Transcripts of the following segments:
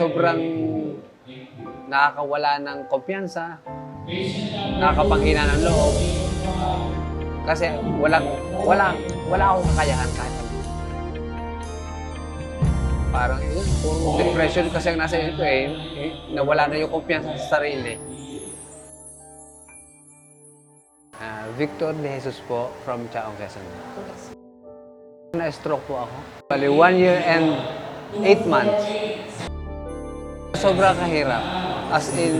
sobrang nakakawala ng kumpiyansa, nakakapanghina ng loob. Kasi walang, wala, wala akong kakayahan kahit ano. Parang yun, puro depression kasi ang nasa ko eh, nawala na yung kumpiyansa sa sarili. Ah, Victor De Jesus po from Chaong Quezon. Na-stroke po ako. Bali, one year and eight months. Sobrang kahirap. As in,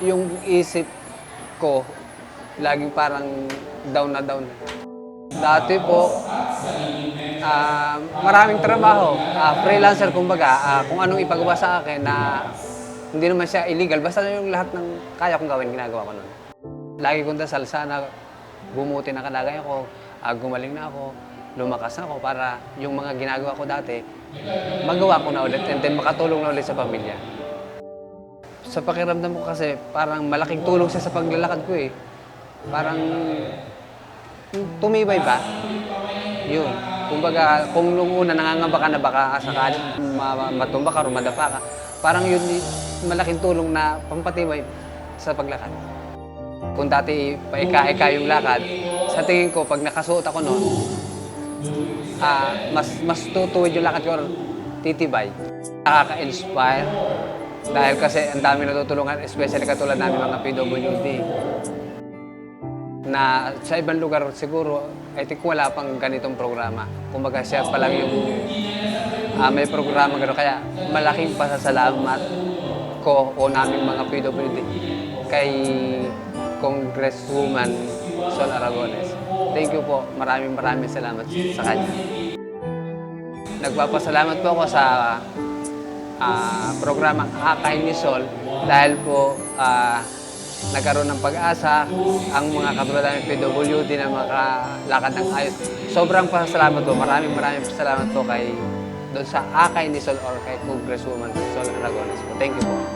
yung isip ko, laging parang down na down. Dati po, ah, maraming trabaho. Ah, freelancer, kumbaga, ah, kung anong ipagawa sa akin na hindi naman siya illegal, basta yung lahat ng kaya kong gawin, ginagawa ko nun. Lagi kong dasal, sana bumuti na kalagay ako, ah, gumaling na ako, lumakas ako para yung mga ginagawa ko dati, magawa ko na ulit and then makatulong na ulit sa pamilya. Sa pakiramdam ko kasi, parang malaking tulong siya sa paglalakad ko eh. Parang tumibay ba? Yun. Kumbaga, kung nung una nangangamba ka na baka sakali ma- matumba ka o madapa ka, parang yun malaking tulong na pampatibay sa paglakad. Kung dati paika-ika yung lakad, sa tingin ko, pag nakasuot ako noon, ah, mas, mas tutuwid yung lakad ko or titibay. Nakaka-inspire dahil kasi ang dami natutulungan, especially katulad namin mga PWD na sa ibang lugar siguro, I think wala pang ganitong programa. Kumbaga siya pa lang yung ah, may programa gano'n. Kaya malaking pasasalamat ko o naming mga PWD kay Congresswoman Sol Aragones. Thank you po. Maraming maraming salamat sa kanya. Nagpapasalamat po ako sa ah, programang Akay ni Sol dahil po ah, nagkaroon ng pag-asa ang mga katulad ng PWD na makalakad ng ayos. Sobrang pasalamat po. Maraming maraming pasalamat po kay doon sa Akay ni Sol or kay Congresswoman Sol Aragones. Thank you po.